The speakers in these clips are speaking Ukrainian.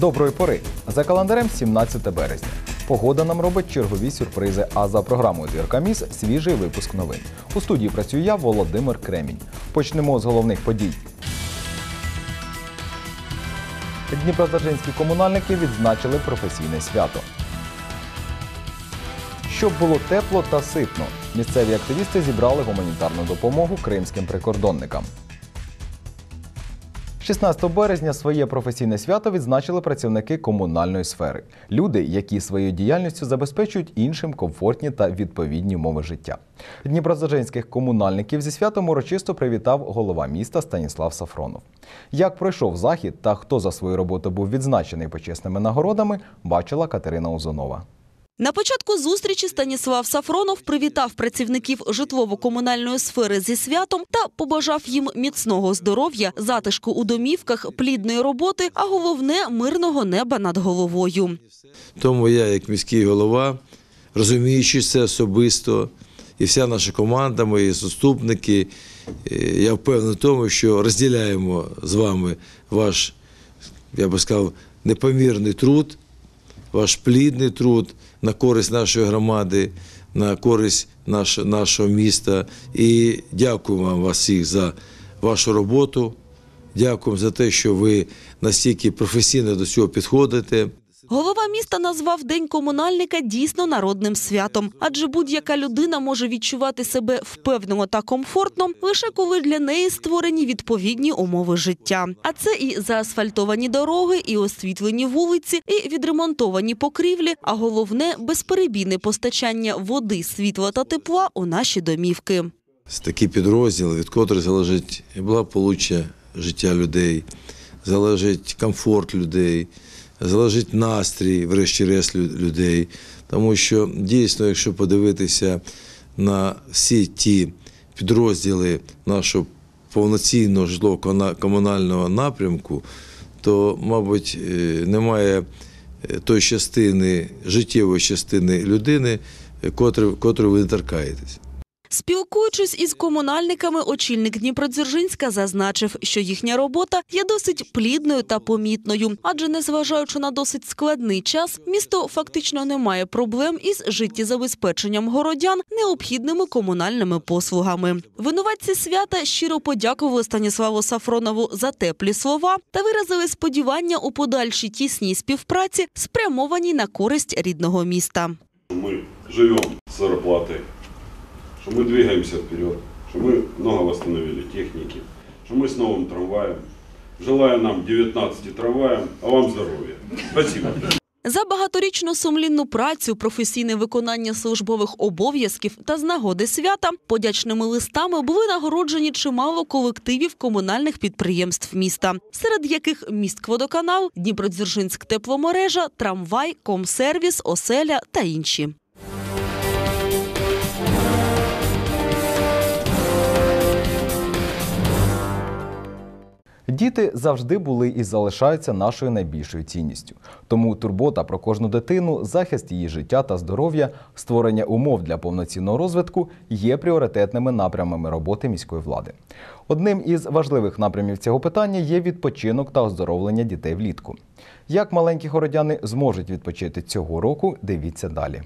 Доброї пори. За календарем 17 березня. Погода нам робить чергові сюрпризи. А за програмою «Зірка Міс» свіжий випуск новин. У студії працюю я, Володимир Кремінь. Почнемо з головних подій. Дніпродзержинські комунальники відзначили професійне свято. Щоб було тепло та ситно, місцеві активісти зібрали гуманітарну допомогу кримським прикордонникам. 16 березня своє професійне свято відзначили працівники комунальної сфери. Люди, які своєю діяльністю забезпечують іншим комфортні та відповідні умови життя. Дніпродзержинських комунальників зі святом урочисто привітав голова міста Станіслав Сафронов. Як пройшов захід та хто за свою роботу був відзначений почесними нагородами, бачила Катерина Узонова. На початку зустрічі Станіслав Сафронов привітав працівників житлово-комунальної сфери зі святом та побажав їм міцного здоров'я, затишку у домівках, плідної роботи, а головне мирного неба над головою. Тому я, як міський голова, розуміючи це особисто, і вся наша команда, мої заступники, е, я впевнений в тому, що розділяємо з вами ваш, я би сказав, непомірний труд, ваш плідний труд на користь нашої громади, на користь наш, нашого міста. І дякую вам всіх за вашу роботу. Дякую за те, що ви настільки професійно до цього підходите. Голова міста назвав День комунальника дійсно народним святом, адже будь-яка людина може відчувати себе впевнено та комфортно лише коли для неї створені відповідні умови життя. А це і заасфальтовані дороги, і освітлені вулиці, і відремонтовані покрівлі. А головне безперебійне постачання води, світла та тепла у наші домівки. Це такі підрозділи, від котрих залежить благополуччя життя людей, залежить комфорт людей, залежить настрій, врешті-решт, людей. Тому що дійсно, якщо подивитися на всі ті підрозділи нашого повноцінного житлово-комунального напрямку, то, мабуть, е, немає е, той частини, життєвої частини людини, е, котрої ви не торкаєтесь. Спілкуючись із комунальниками, очільник Дніпродзержинська зазначив, що їхня робота є досить плідною та помітною, адже незважаючи на досить складний час, місто фактично не має проблем із життєзабезпеченням городян необхідними комунальними послугами. Винуватці свята щиро подякували Станіславу Сафронову за теплі слова та виразили сподівання у подальшій тісній співпраці, спрямованій на користь рідного міста. Мы живем с зарплаты, что мы двигаемся вперед, что мы много восстановили техники, что мы с новым трамваем. Желаю нам 19 трамваем, а вам здоровья. Спасибо. За багаторічну сумлінну працю, професійне виконання службових обов'язків та з нагоди свята подячними листами були нагороджені чимало колективів комунальних підприємств міста, серед яких міськводоканал, Дніпродзержинськ тепломережа, трамвай, комсервіс, оселя та інші. Діти завжди були і залишаються нашою найбільшою цінністю. Тому турбота про кожну дитину, захист її життя та здоров'я, створення умов для повноцінного розвитку є пріоритетними напрямами роботи міської влади. Одним із важливих напрямів цього питання є відпочинок та оздоровлення дітей влітку. Як маленькі городяни зможуть відпочити цього року, дивіться далі.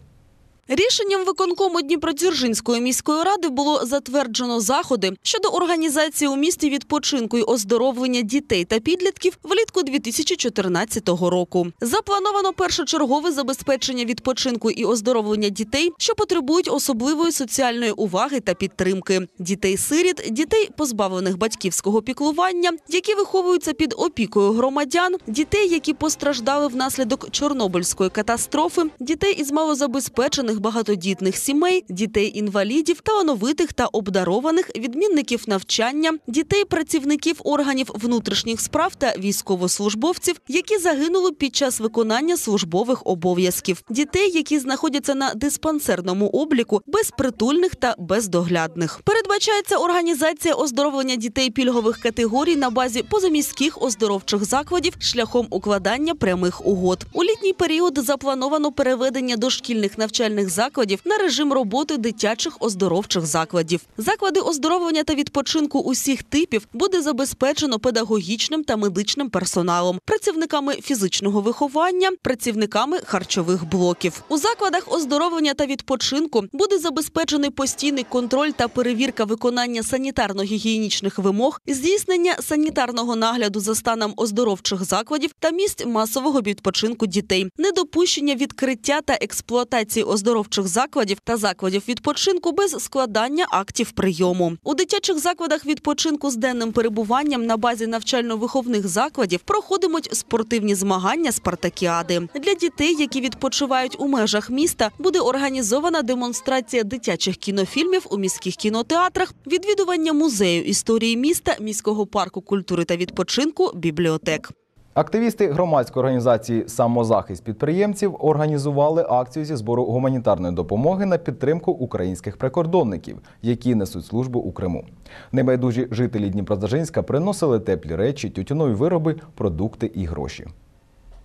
Рішенням виконкому Дніпродзержинської міської ради було затверджено заходи щодо організації у місті відпочинку й оздоровлення дітей та підлітків влітку 2014 року. Заплановано першочергове забезпечення відпочинку і оздоровлення дітей, що потребують особливої соціальної уваги та підтримки. Дітей-сиріт, дітей, позбавлених батьківського піклування, які виховуються під опікою громадян, дітей, які постраждали внаслідок Чорнобильської катастрофи, дітей із малозабезпечених членів багатодітних сімей, дітей-інвалідів, талановитих та обдарованих, відмінників навчання, дітей працівників органів внутрішніх справ та військовослужбовців, які загинули під час виконання службових обов'язків, дітей, які знаходяться на диспансерному обліку, безпритульних та бездоглядних. Передбачається організація оздоровлення дітей пільгових категорій на базі позаміських оздоровчих закладів шляхом укладання прямих угод. У літній період заплановано переведення дошкільних навчальних закладів на режим роботи дитячих оздоровчих закладів. Заклади оздоровлення та відпочинку усіх типів буде забезпечено педагогічним та медичним персоналом, працівниками фізичного виховання, працівниками харчових блоків. У закладах оздоровлення та відпочинку буде забезпечений постійний контроль та перевірка виконання санітарно-гігієнічних вимог, здійснення санітарного нагляду за станом оздоровчих закладів та місць масового відпочинку дітей, недопущення відкриття та експлуатації оздоровчих закладів та закладів відпочинку без складання актів прийому. У дитячих закладах відпочинку з денним перебуванням на базі навчально-виховних закладів проходитимуть спортивні змагання спартакіади. Для дітей, які відпочивають у межах міста, буде організована демонстрація дитячих кінофільмів у міських кінотеатрах, відвідування музею історії міста, міського парку культури та відпочинку, бібліотек. Активісти громадської організації Самозахист підприємців організували акцію зі збору гуманітарної допомоги на підтримку українських прикордонників, які несуть службу у Криму. Небайдужі жителі Дніпродзержинська приносили теплі речі, тютюнові вироби, продукти і гроші.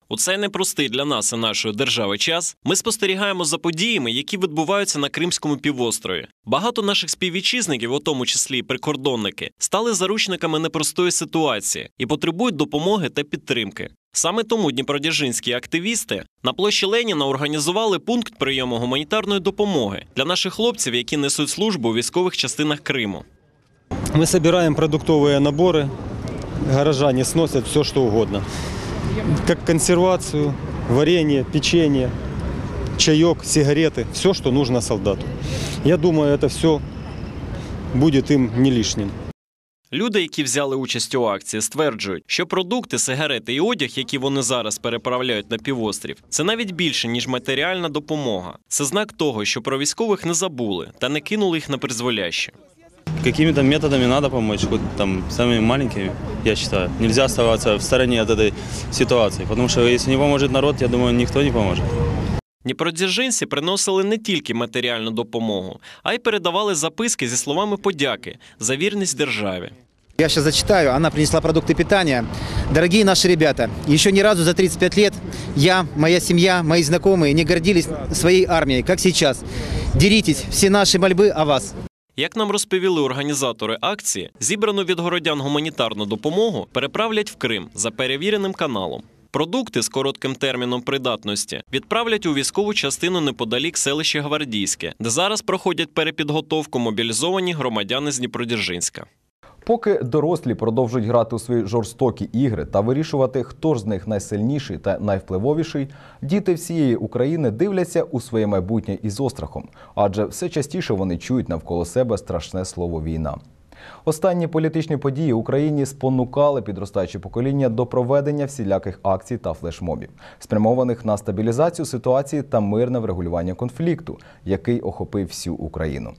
У цей непростий для нас і нашої держави час ми спостерігаємо за подіями, які відбуваються на Кримському півострові. Багато наших співвітчизників, у тому числі і прикордонники, стали заручниками непростої ситуації і потребують допомоги та підтримки. Саме тому дніпродзержинські активісти на площі Леніна організували пункт прийому гуманітарної допомоги для наших хлопців, які несуть службу у військових частинах Криму. Мы собираем продуктовые наборы, горожане сносят все, что угодно. Как консервацию, варенье, печенье, чаек, сигареты, все, что нужно солдату. Я думаю, это все будет им не лишним. Люди, які взяли участь у акції, стверджують, що продукти, сигарети і одяг, які вони зараз переправляють на півострів, це навіть більше ніж матеріальна допомога. Це знак того, що про військових не забули та не кинули їх на призволяще Какими-то методами надо помочь, хоть там самыми маленькими, я считаю. Нельзя оставаться в стороне от этой ситуации, потому что если не поможет народ, я думаю, никто не поможет. Дніпродзержинці приносили не тільки матеріальну допомогу, а й передавали записки зі словами подяки за вірність державі. Я сейчас зачитаю. Она принесла продукты питания. Дорогие наши ребята, еще ни разу за 35 лет я, моя семья, мои знакомые не гордились своей армией, как сейчас. Деритесь, все наши мольбы о вас. Як нам розповіли організатори акції, зібрану від городян гуманітарну допомогу переправлять в Крим за перевіреним каналом. Продукти з коротким терміном придатності відправлять у військову частину неподалік селища Гвардійське, де зараз проходять перепідготовку мобілізовані громадяни з Дніпродзержинська. Поки дорослі продовжують грати у свої жорстокі ігри та вирішувати, хто ж з них найсильніший та найвпливовіший, діти всієї України дивляться у своє майбутнє із острахом, адже все частіше вони чують навколо себе страшне слово війна. Останні політичні події Україні спонукали підростаюче покоління до проведення всіляких акцій та флешмобів, спрямованих на стабілізацію ситуації та мирне врегулювання конфлікту, який охопив всю Україну.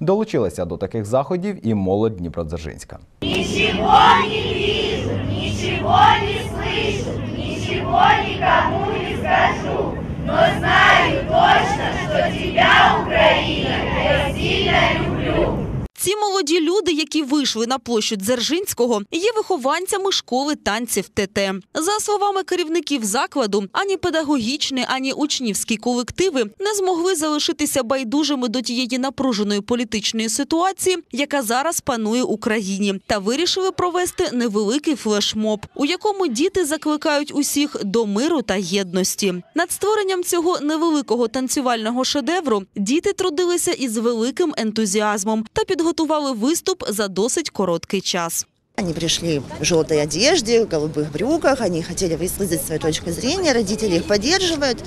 Долучилася до таких заходів і молодь Дніпродзержинська. Нічого не вижу, нічого не слышу, нічого нікому не скажу. Но знаю точно, що тебя, Україна, я сильно люблю. Ці молоді люди, які вийшли на площу Дзержинського, є вихованцями школи танців ТТ. За словами керівників закладу, ані педагогічні, ані учнівські колективи не змогли залишитися байдужими до тієї напруженої політичної ситуації, яка зараз панує в Україні, та вирішили провести невеликий флешмоб, у якому діти закликають усіх до миру та єдності. Над створенням цього невеликого танцювального шедевру діти трудилися із великим ентузіазмом та підготували виступ за досить короткий час. Они пришли в желтой одежде, в голубых брюках, они хотели высказать свою точку зрения, родители их поддерживают.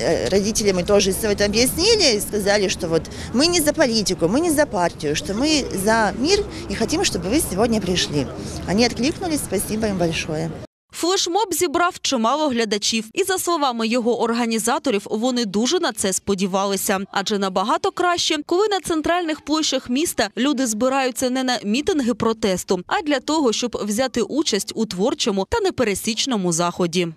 Э, Родителям мы тоже все это объяснили и сказали, что вот мы не за политику, мы не за партию, что мы за мир и хотим, чтобы вы сегодня пришли. Они откликнулись, спасибо им большое. Флешмоб зібрав чимало глядачів, і за словами його організаторів, вони дуже на це сподівалися. Адже набагато краще, коли на центральних площах міста люди збираються не на мітинги протесту, а для того, щоб взяти участь у творчому та непересічному заході.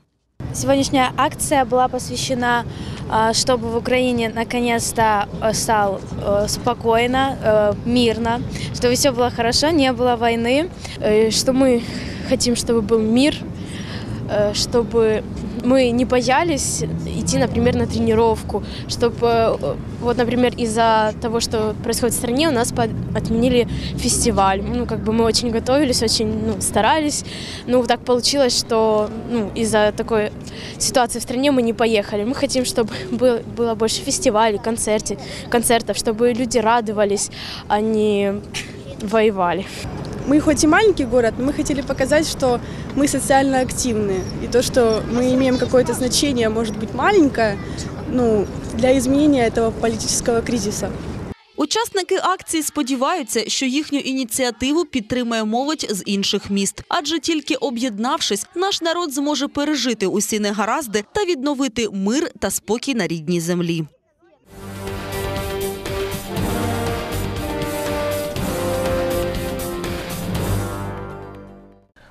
Сегодняшняя акция была посвящена, а, чтобы в Украине наконец-то э, стал э, спокойно, э, мирно, чтобы все было хорошо, не было войны, э, что мы хотим, чтобы был мир, э, чтобы мы не боялись идти, например, на тренировку, чтобы, э, вот, например, из-за того, что происходит в стране, у нас под- отменили фестиваль. Ну, как бы мы очень готовились, очень ну, старались. Ну, так получилось, что ну, из-за такой ситуации в стране мы не поехали. Мы хотим, чтобы был- было больше фестивалей, концерте, концертов, чтобы люди радовались, а не воевали. Мы хоть и маленький город, но мы хотели показать, что мы социально активны. И то, что мы имеем какое-то значение, может быть маленькое, ну, для изменения этого политического кризиса. Учасники акції сподіваються, що їхню ініціативу підтримає молодь з інших міст, адже тільки об'єднавшись, наш народ зможе пережити усі негаразди та відновити мир та спокій на рідній землі.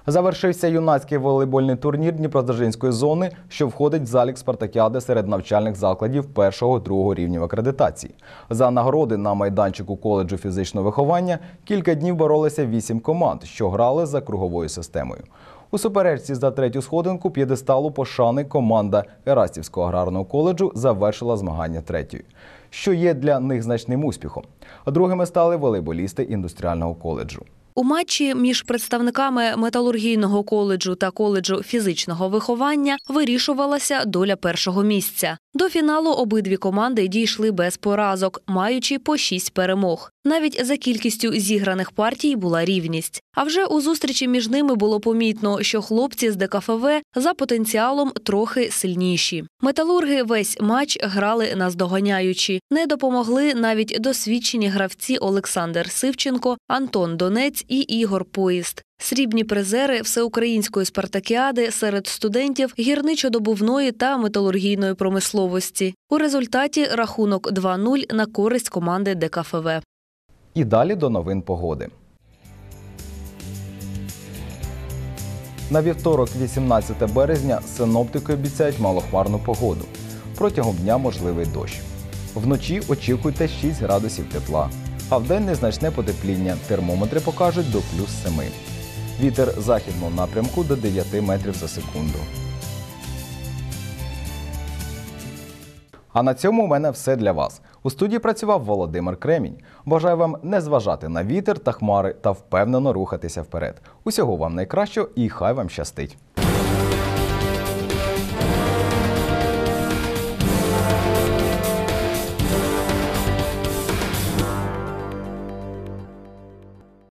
Завершився юнацький волейбольний турнір Дніпродзержинської зони, що входить в залік спартакіади серед навчальних закладів першого-другого рівнів акредитації. За нагороди на майданчику коледжу фізичного виховання кілька днів боролися вісім команд, що грали за круговою системою. У суперечці за третю сходинку п'єдесталу пошани команда Ерастівського аграрного коледжу завершила змагання третьою, що є для них значним успіхом. Другими стали волейболісти індустріального коледжу. У матчі між представниками металургійного коледжу та коледжу фізичного виховання вирішувалася доля першого місця. До фіналу обидві команди дійшли без поразок, маючи по шість перемог. Навіть за кількістю зіграних партій була рівність. А вже у зустрічі між ними було помітно, що хлопці з ДКФВ за потенціалом трохи сильніші. Металурги весь матч грали наздоганяючи. Не допомогли навіть досвідчені гравці Олександр Сивченко, Антон Донець і Ігор Поїзд. Срібні призери всеукраїнської спартакіади серед студентів гірничодобувної та металургійної промисловості. У результаті рахунок 2-0 на користь команди ДКФВ. І далі до новин погоди. На вівторок, 18 березня, синоптики обіцяють малохмарну погоду. Протягом дня можливий дощ. Вночі очікуйте 6 градусів тепла, а вдень незначне потепління. Термометри покажуть до плюс 7. Вітер західного напрямку до 9 метрів за секунду. А на цьому у мене все для вас. У студії працював Володимир Кремінь. Бажаю вам не зважати на вітер та хмари та впевнено рухатися вперед. Усього вам найкращого і хай вам щастить!